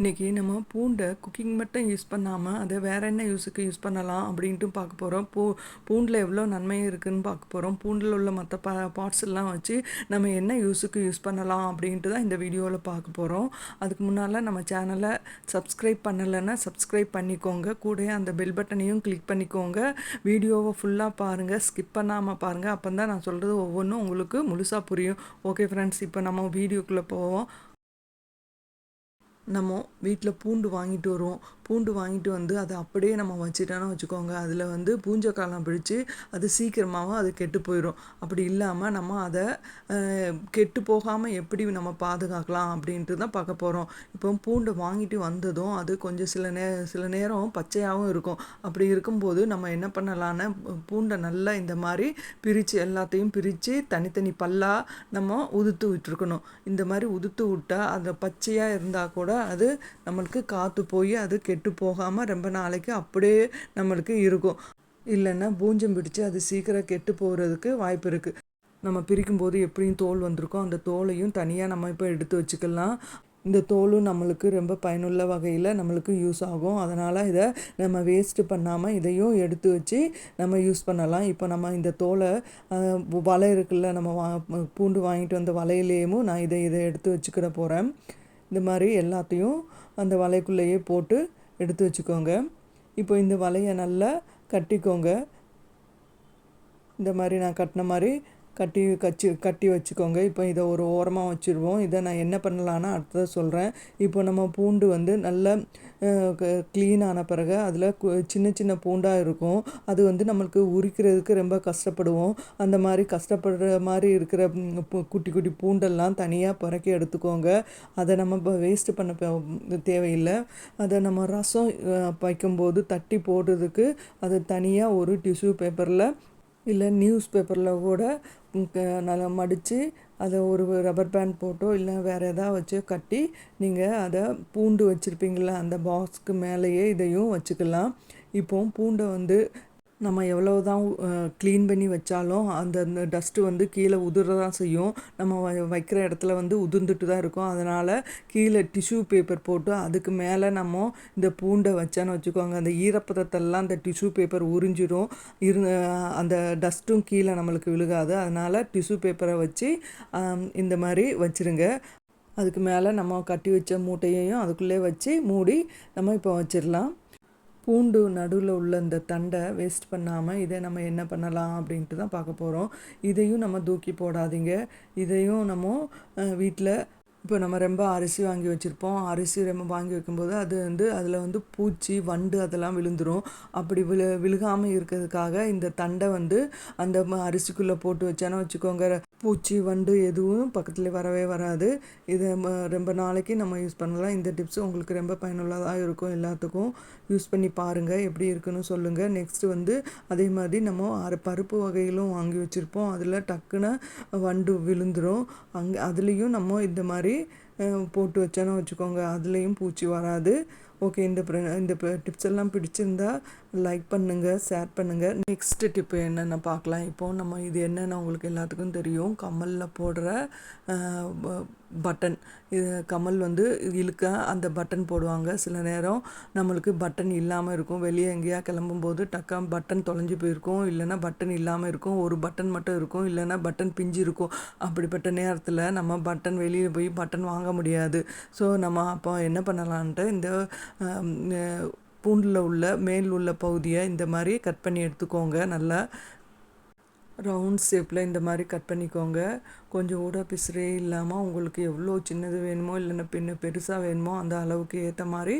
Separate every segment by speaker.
Speaker 1: இன்றைக்கி நம்ம பூண்டை குக்கிங் மட்டும் யூஸ் பண்ணாமல் அதை வேறு என்ன யூஸுக்கு யூஸ் பண்ணலாம் அப்படின்ட்டு பார்க்க போகிறோம் பூ பூண்டில் எவ்வளோ நன்மை இருக்குதுன்னு பார்க்க போகிறோம் பூண்டில் உள்ள மற்ற பா பார்ட்ஸ் எல்லாம் வச்சு நம்ம என்ன யூஸுக்கு யூஸ் பண்ணலாம் அப்படின்ட்டு தான் இந்த வீடியோவில் பார்க்க போகிறோம் அதுக்கு முன்னால் நம்ம சேனலை சப்ஸ்கிரைப் பண்ணலைன்னா சப்ஸ்கிரைப் பண்ணிக்கோங்க. கூட அந்த பெல் பட்டனையும் கிளிக் பண்ணிக்கோங்க. வீடியோவை ஃபுல்லாக பாருங்கள் ஸ்கிப் பண்ணாமல் பாருங்கள் அப்போ தான் நான் சொல்கிறது ஒவ்வொன்றும் உங்களுக்கு முழுசாக புரியும். ஓகே ஃப்ரெண்ட்ஸ் இப்போ நம்ம வீடியோக்குள்ளே போவோம். நம்ம வீட்டில் பூண்டு வாங்கிட்டு வருவோம் பூண்டு வாங்கிட்டு வந்து அதை அப்படியே நம்ம வச்சுட்டோன்னா வச்சுக்கோங்க. அதில் வந்து பூஞ்சக்காலம் பிடிச்சி அது சீக்கிரமாகவும் அது கெட்டு போயிடும் அப்படி இல்லாமல் நம்ம அதை கெட்டு போகாமல் எப்படி நம்ம பாதுகாக்கலாம் அப்படின்ட்டு தான் பார்க்க போகிறோம் இப்போ பூண்டு வாங்கிட்டு வந்ததும் அது கொஞ்சம் சில நே சில நேரம் பச்சையாகவும் இருக்கும். அப்படி இருக்கும்போது நம்ம என்ன பண்ணலான்னு பூண்டை நல்லா இந்த மாதிரி பிரித்து எல்லாத்தையும் பிரித்து தனித்தனி பல்லாக நம்ம உதுத்து விட்டுருக்கணும். இந்த மாதிரி உதுத்து விட்டால் அந்த பச்சையாக இருந்தால் கூட அது நம்மளுக்கு காற்று போய் அது கெட்டு கெட்டு போகாமல் ரொம்ப நாளைக்கு அப்படியே நம்மளுக்கு இருக்கும். இல்லைன்னா பூஞ்சம் பிடிச்சி அது சீக்கிரம் கெட்டு போகிறதுக்கு வாய்ப்பு இருக்குது நம்ம பிரிக்கும்போது எப்படியும் தோல் வந்திருக்கோ அந்த தோலையும் தனியாக நம்ம இப்போ எடுத்து வச்சுக்கலாம். இந்த தோலும் நம்மளுக்கு ரொம்ப பயனுள்ள வகையில் நம்மளுக்கு யூஸ் ஆகும். அதனால் இதை நம்ம வேஸ்ட்டு பண்ணாமல் இதையும் எடுத்து வச்சு நம்ம யூஸ் பண்ணலாம். இப்போ நம்ம இந்த தோலை வலை இருக்குல்ல நம்ம வா பூண்டு வாங்கிட்டு வந்த வலையிலேயும் நான் இதை இதை எடுத்து வச்சுக்கிட போகிறேன் இந்த மாதிரி எல்லாத்தையும் அந்த வலைக்குள்ளேயே போட்டு எடுத்து வச்சுக்கோங்க. இப்போ இந்த வலையை நல்லா கட்டிக்கோங்க. இந்த மாதிரி நான் கட்டின மாதிரி கட்டி கச்சி கட்டி வச்சுக்கோங்க. இப்போ இதை ஒரு ஓரமாக வச்சுருவோம். இதை நான் என்ன பண்ணலான்னா அடுத்ததை சொல்கிறேன் இப்போ நம்ம பூண்டு வந்து நல்ல க்ளீன் ஆன பிறகு அதில் சின்ன சின்ன பூண்டாக இருக்கும். அது வந்து நம்மளுக்கு உரிக்கிறதுக்கு ரொம்ப கஷ்டப்படுவோம். அந்த மாதிரி கஷ்டப்படுற மாதிரி இருக்கிற குட்டி குட்டி பூண்டெல்லாம் தனியாக பிறக்கி எடுத்துக்கோங்க. அதை நம்ம இப்போ வேஸ்ட்டு பண்ண தேவையில்லை. அதை நம்ம ரசம் வைக்கும்போது தட்டி போடுறதுக்கு அது தனியாக ஒரு டிஷ்யூ பேப்பரில் இல்லை நியூஸ் பேப்பரில் கூட நல்லா மடித்து அதை ஒரு ரப்பர் பேண்ட் போட்டோ இல்லை வேறு எதாவது வச்சோ கட்டி நீங்கள் அதை பூண்டு வச்சுருப்பீங்களா அந்த பாக்ஸ்க்கு மேலேயே இதையும் வச்சுக்கலாம். இப்போ பூண்டை வந்து நம்ம எவ்வளோ தான் க்ளீன் பண்ணி வச்சாலும் அந்த டஸ்ட்டு வந்து கீழே உதிர தான் செய்யும். நம்ம வைக்கிற இடத்துல வந்து உதிர்ந்துட்டு தான் இருக்கும். அதனால் கீழே டிஷ்யூ பேப்பர் போட்டு அதுக்கு மேலே நம்ம இந்த பூண்டை வச்சேன்னு வச்சுக்கோங்க. அந்த ஈரப்பதத்தெல்லாம் அந்த டிஷ்யூ பேப்பர் உறிஞ்சிடும் இரு அந்த டஸ்ட்டும் கீழே நம்மளுக்கு விழுகாது. அதனால் டிஷ்யூ பேப்பரை வச்சு இந்த மாதிரி வச்சுருங்க. அதுக்கு மேலே நம்ம கட்டி வச்ச மூட்டையையும் அதுக்குள்ளே வச்சு மூடி நம்ம இப்போ வச்சிடலாம். பூண்டு நடுவில் உள்ள இந்த தண்டை வேஸ்ட் பண்ணாமல் இதை நம்ம என்ன பண்ணலாம் அப்படின்ட்டு தான் பார்க்க போகிறோம் இதையும் நம்ம தூக்கி போடாதீங்க. இதையும் நம்ம வீட்டில் இப்போ நம்ம ரொம்ப அரிசி வாங்கி வச்சுருப்போம். அரிசி ரொம்ப வாங்கி வைக்கும்போது அது வந்து அதில் வந்து பூச்சி வண்டு அதெல்லாம் விழுந்துடும் அப்படி விழு விழுகாமல் இருக்கிறதுக்காக இந்த தண்டை வந்து அந்த அரிசிக்குள்ளே போட்டு வச்சானோ வச்சுக்கோங்க. பூச்சி வண்டு எதுவும் பக்கத்தில் வரவே வராது. இதை ரொம்ப நாளைக்கு நம்ம யூஸ் பண்ணலாம். இந்த டிப்ஸ் உங்களுக்கு ரொம்ப பயனுள்ளதாக இருக்கும் எல்லாத்துக்கும். யூஸ் பண்ணி பாருங்கள் எப்படி இருக்குன்னு சொல்லுங்கள் நெக்ஸ்ட்டு வந்து அதே மாதிரி நம்ம அரை பருப்பு வகைகளும் வாங்கி வச்சுருப்போம். அதில் டக்குன்னு வண்டு விழுந்துடும் அங்கே அதுலேயும் நம்ம இந்த மாதிரி போட்டு வச்சோன்னு வச்சுக்கோங்க. அதுலேயும் பூச்சி வராது. ஓகே இந்த இந்த டிப்ஸ் எல்லாம் பிடிச்சிருந்தா லைக் பண்ணுங்கள் ஷேர் பண்ணுங்கள் நெக்ஸ்ட் டிப்பு என்னென்ன பார்க்கலாம்? இப்போது நம்ம இது என்னென்ன உங்களுக்கு எல்லாத்துக்கும் தெரியும். கமலில் போடுற பட்டன் இது கமல் வந்து இழுக்க அந்த பட்டன் போடுவாங்க. சில நேரம் நம்மளுக்கு பட்டன் இல்லாமல் இருக்கும். வெளியே எங்கேயா கிளம்பும்போது டக்கா பட்டன் தொலைஞ்சு போயிருக்கும். இல்லைன்னா பட்டன் இல்லாமல் இருக்கும். ஒரு பட்டன் மட்டும் இருக்கும். இல்லைன்னா பட்டன் பிஞ்சு இருக்கும். அப்படிப்பட்ட நேரத்தில் நம்ம பட்டன் வெளியில் போய் பட்டன் வாங்க முடியாது. ஸோ நம்ம அப்போ என்ன பண்ணலான்ட்டு இந்த பூண்டில் உள்ள மேல் உள்ள பகுதியை இந்த மாதிரி கட் பண்ணி எடுத்துக்கோங்க. நல்லா ரவுண்ட் ஷேப்பில் இந்த மாதிரி கட் பண்ணிக்கோங்க. கொஞ்சம் ஊட பிசுறே இல்லாமல் உங்களுக்கு எவ்வளோ சின்னது வேணுமோ இல்லைன்னா பின்ன பெருசாக வேணுமோ அந்த அளவுக்கு ஏற்ற மாதிரி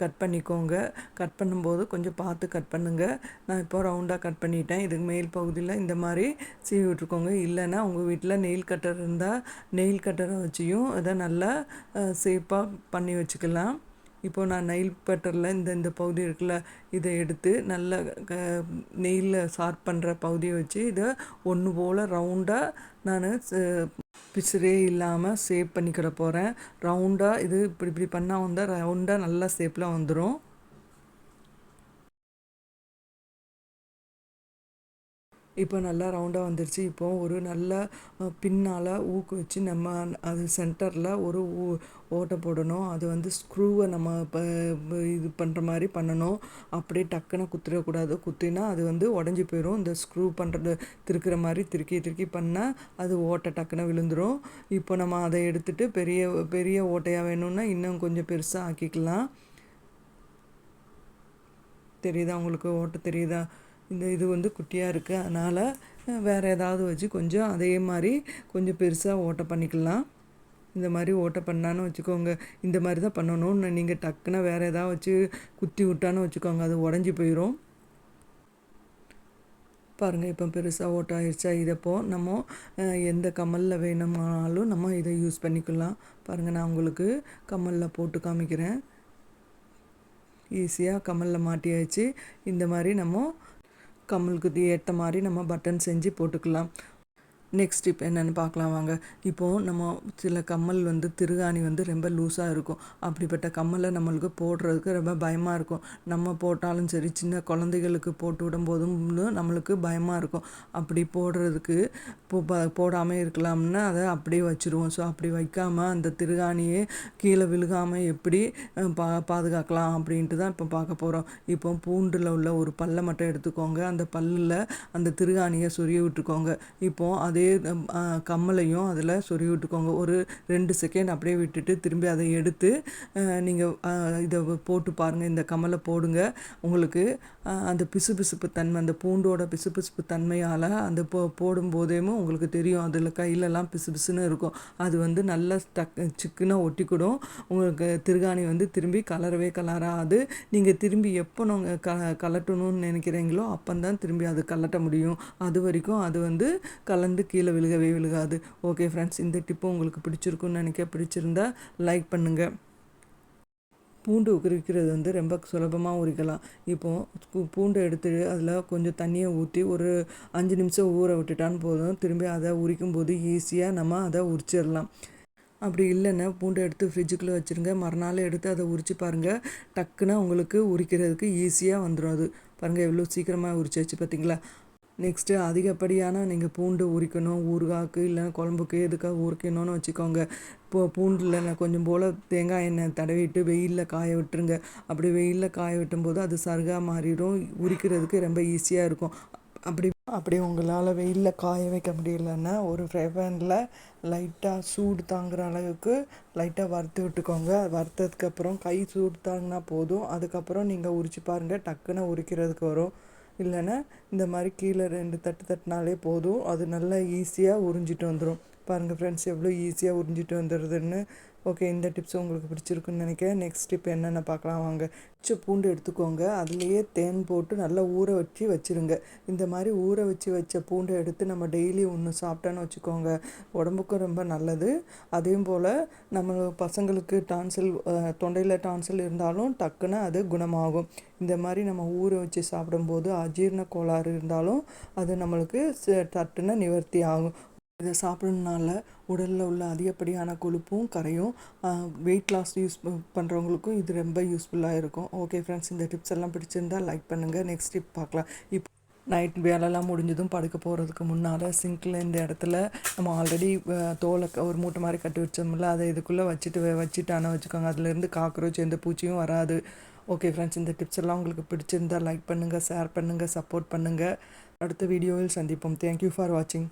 Speaker 1: கட் பண்ணிக்கோங்க. கட் பண்ணும்போது கொஞ்சம் பார்த்து கட் பண்ணுங்கள் நான் இப்போ ரவுண்டாக கட் பண்ணிட்டேன். இதுக்கு மேல் பகுதியில் இந்த மாதிரி சீவி விட்ருக்கோங்க இல்லைன்னா உங்கள் வீட்டில் நெயில் கட்டர் இருந்தால் நெயில் கட்டரை வச்சியும் அதை நல்லா சேஃபாக பண்ணி வச்சுக்கலாம். இப்போது நான் நெயில் பட்டரில் இந்த இந்த பகுதி இருக்குல்ல இதை எடுத்து நல்ல க நெயிலில் ஷார்ப் பண்ணுற பகுதியை வச்சு இதை ஒன்று போல் ரவுண்டாக நான் பிசுரே இல்லாமல் சேவ் பண்ணிக்கிட போகிறேன் ரவுண்டாக இது இப்படி இப்படி பண்ணால் வந்தால் ரவுண்டாக நல்லா ஷேப்பில் வந்துடும் இப்போ நல்லா ரவுண்டாக வந்துருச்சு. இப்போ ஒரு நல்ல பின்னால் ஊக்கு வச்சு நம்ம அது சென்டரில் ஒரு ஊ ஓட்டை போடணும். அது வந்து ஸ்க்ரூவை நம்ம இப்போ இது பண்ணுற மாதிரி பண்ணணும். அப்படியே டக்குன்னு குத்திடக்கூடாது குத்தினா அது வந்து உடஞ்சி போயிடும் இந்த ஸ்க்ரூ பண்ணுறது திருக்கிற மாதிரி திருக்கி திருக்கி பண்ணால் அது ஓட்டை டக்குன்னு விழுந்துடும் இப்போ நம்ம அதை எடுத்துகிட்டு பெரிய பெரிய ஓட்டையாக வேணும்னா இன்னும் கொஞ்சம் பெருசாக ஆக்கிக்கலாம். தெரியுதா உங்களுக்கு? ஓட்ட தெரியுதா? இந்த இது வந்து குட்டியாக இருக்குது அதனால் வேறு ஏதாவது வச்சு கொஞ்சம் அதே மாதிரி கொஞ்சம் பெருசாக ஓட்டை பண்ணிக்கலாம். இந்த மாதிரி ஓட்டை பண்ணான்னு வச்சுக்கோங்க. இந்த மாதிரி தான் பண்ணணும்னு நீங்கள் டக்குன்னு வேறு ஏதாவது வச்சு குத்தி விட்டான்னு வச்சுக்கோங்க. அது உடஞ்சி போயிடும் பாருங்கள் இப்போ பெருசாக ஓட்ட ஆயிடுச்சா இதப்போ நம்ம எந்த கமலில் வேணுமானாலும் நம்ம இதை யூஸ் பண்ணிக்கலாம். பாருங்கள் நான் உங்களுக்கு கம்மலில் போட்டு காமிக்கிறேன். ஈஸியாக கம்மலில் மாட்டியாச்சு. இந்த மாதிரி நம்ம கம்மலுக்கு ஏற்ற மாதிரி நம்ம பட்டன் செஞ்சு போட்டுக்கலாம். நெக்ஸ்ட் டிப் என்னென்னு பார்க்கலாம் வாங்க. இப்போது நம்ம சில கம்மல் வந்து திருகாணி வந்து ரொம்ப லூஸாக இருக்கும். அப்படிப்பட்ட கம்மலை நம்மளுக்கு போடுறதுக்கு ரொம்ப பயமாக இருக்கும். நம்ம போட்டாலும் சரி சின்ன குழந்தைகளுக்கு போட்டு விடும்போதும் நம்மளுக்கு பயமாக இருக்கும். அப்படி போடுறதுக்கு போடாமல் இருக்கலாம்னு அதை அப்படியே வச்சுருவோம். ஸோ அப்படி வைக்காமல் அந்த திருகாணியே கீழே விழுகாமல் எப்படி பா பாதுகாக்கலாம் அப்படின்ட்டு தான் இப்போ பார்க்க போகிறோம் இப்போ பூண்டில் உள்ள ஒரு பல்லை மட்டும் எடுத்துக்கோங்க. அந்த பல்லில் அந்த திருகாணியை சொரிய விட்டுக்கோங்க. இப்போது அதே கம்மலையும் அதில் சொருகி விட்டுக்கோங்க. ஒரு ரெண்டு செகண்ட் அப்படியே விட்டுட்டு திரும்பி அதை எடுத்து நீங்கள் இதை போட்டு பாருங்கள் இந்த கம்மலை போடுங்க. உங்களுக்கு அந்த பிசுபிசுப்பு தன்மை அந்த பூண்டோட பிசுபிசுப்பு தன்மையால் அந்த போ போடும்போதேமோ உங்களுக்கு தெரியும். அதில் கையிலலாம் பிசு பிசுன்னு இருக்கும். அது வந்து நல்லா டக் சிக்குன்னு ஒட்டிக்கிடும். உங்களுக்கு திருகாணி வந்து திரும்பி கலரவே கலராது. நீங்கள் திரும்பி எப்போ நாங்கள் க கலட்டணும்னு நினைக்கிறீங்களோ அப்போ தான் திரும்பி அது கலட்ட முடியும். அது வரைக்கும் அது வந்து கலந்து கீழே விழுகவே விழுகாது. ஓகே ஃப்ரெண்ட்ஸ் இந்த டிப்பும் உங்களுக்கு பிடிச்சிருக்குன்னு நினைக்க பிடிச்சிருந்தா லைக் பண்ணுங்கள் பூண்டு உரிக்கிறது வந்து ரொம்ப சுலபமாக உரிக்கலாம் இப்போது பூண்டை எடுத்து அதில் கொஞ்சம் தண்ணியை ஊற்றி ஒரு அஞ்சு நிமிஷம் ஊற விட்டுட்டான்னு போதும். திரும்பி அதை உரிக்கும் போது ஈஸியாக நம்ம அதை உரிச்சிடலாம். அப்படி இல்லைன்னா பூண்டை எடுத்து ஃப்ரிட்ஜுக்குள்ளே வச்சுருங்க. மறுநாள் எடுத்து அதை உரித்து பாருங்கள் டக்குன்னு உங்களுக்கு உரிக்கிறதுக்கு ஈஸியாக வந்துடும் அது. பாருங்கள் எவ்வளோ சீக்கிரமாக உரிச்சு வச்சு பார்த்தீங்களா நெக்ஸ்ட்டு அதிகப்படியான நீங்கள் பூண்டு உரிக்கணும் ஊறுகாய்க்கு இல்லை குழம்புக்கு எதுக்காக உரிக்கணும்னு வச்சுக்கோங்க. இப்போ பூண்டில் கொஞ்சம் போல் தேங்காய் எண்ணெய் தடவிட்டு வெயிலில் காய விட்டுருங்க. அப்படி வெயிலில் காய விட்டும் போது அது சருகாக மாறிடும். உரிக்கிறதுக்கு ரொம்ப ஈஸியாக இருக்கும். அப்படி அப்படி உங்களால் வெயிலில் காய வைக்க முடியலன்னா ஒரு ஃப்ரை பேனில் லைட்டாக சூடு தாங்குற அளவுக்கு லைட்டாக வறுத்து விட்டுக்கோங்க. வறுத்ததுக்கப்புறம் கை சூடு தாங்கினா போதும். அதுக்கப்புறம் நீங்கள் உரிச்சு பாருங்கள் டக்குன்னு உரிக்கிறதுக்கு வரும். இல்லைன்னா இந்த மாதிரி கீழே ரெண்டு தட்டு தட்டினாலே போதும். அது நல்லா ஈஸியாக உறிஞ்சிட்டு வந்துடும் பாருங்கள் ஃப்ரெண்ட்ஸ் எவ்வளோ ஈஸியாக உறிஞ்சிட்டு வந்துடுதுன்னு ஓகே இந்த டிப்ஸ் உங்களுக்கு பிடிச்சிருக்குன்னு நினைக்கிறேன். நெக்ஸ்ட் டிப் என்னென்ன பார்க்கலாம்? வாங்க. பச்சை பூண்டு எடுத்துக்கோங்க. அதுலேயே தேன் போட்டு நல்லா ஊற வச்சு வச்சுருங்க. இந்த மாதிரி ஊற வச்சு வச்ச பூண்டை எடுத்து நம்ம டெய்லி ஒன்று சாப்பிட்டோன்னு வச்சுக்கோங்க. உடம்புக்கும் ரொம்ப நல்லது. அதே போல் நம்ம பசங்களுக்கு டான்சில் தொண்டையில் டான்சில் இருந்தாலும் டக்குன்னு அது குணமாகும். இந்த மாதிரி நம்ம ஊற வச்சு சாப்பிடும்போது அஜீர்ண கோளாறு இருந்தாலும் அது நம்மளுக்கு தட்டுன்னு நிவர்த்தி ஆகும். இதை சாப்பிட்றதுனால உடலில் உள்ள அதிகப்படியான கொழுப்பும் கரையும் வெயிட் லாஸ் யூஸ் பண்ணுறவங்களுக்கும் இது ரொம்ப யூஸ்ஃபுல்லாக இருக்கும். ஓகே ஃப்ரெண்ட்ஸ் இந்த டிப்ஸ் எல்லாம் பிடிச்சிருந்தா லைக் பண்ணுங்கள் நெக்ஸ்ட் டிப் பார்க்கலாம். இப்போ நைட் வேலைலாம் முடிஞ்சதும் படுக்க போகிறதுக்கு முன்னால் சிங்கில் இந்த இடத்துல நம்ம ஆல்ரெடி தோலை ஒரு மூட்டை மாதிரி கட்டி வச்சோம்ல அதை இதுக்குள்ளே வச்சுட்டு வச்சுட்டானே வச்சுக்கோங்க. அதுலேருந்து காக்ரோச் எந்த பூச்சியும் வராது. ஓகே ஃப்ரெண்ட்ஸ் இந்த டிப்ஸ் எல்லாம் உங்களுக்கு பிடிச்சிருந்தா லைக் பண்ணுங்கள் ஷேர் பண்ணுங்கள் சப்போர்ட் பண்ணுங்கள் அடுத்த வீடியோவில் சந்திப்போம். தேங்க்யூ ஃபார் வாட்சிங்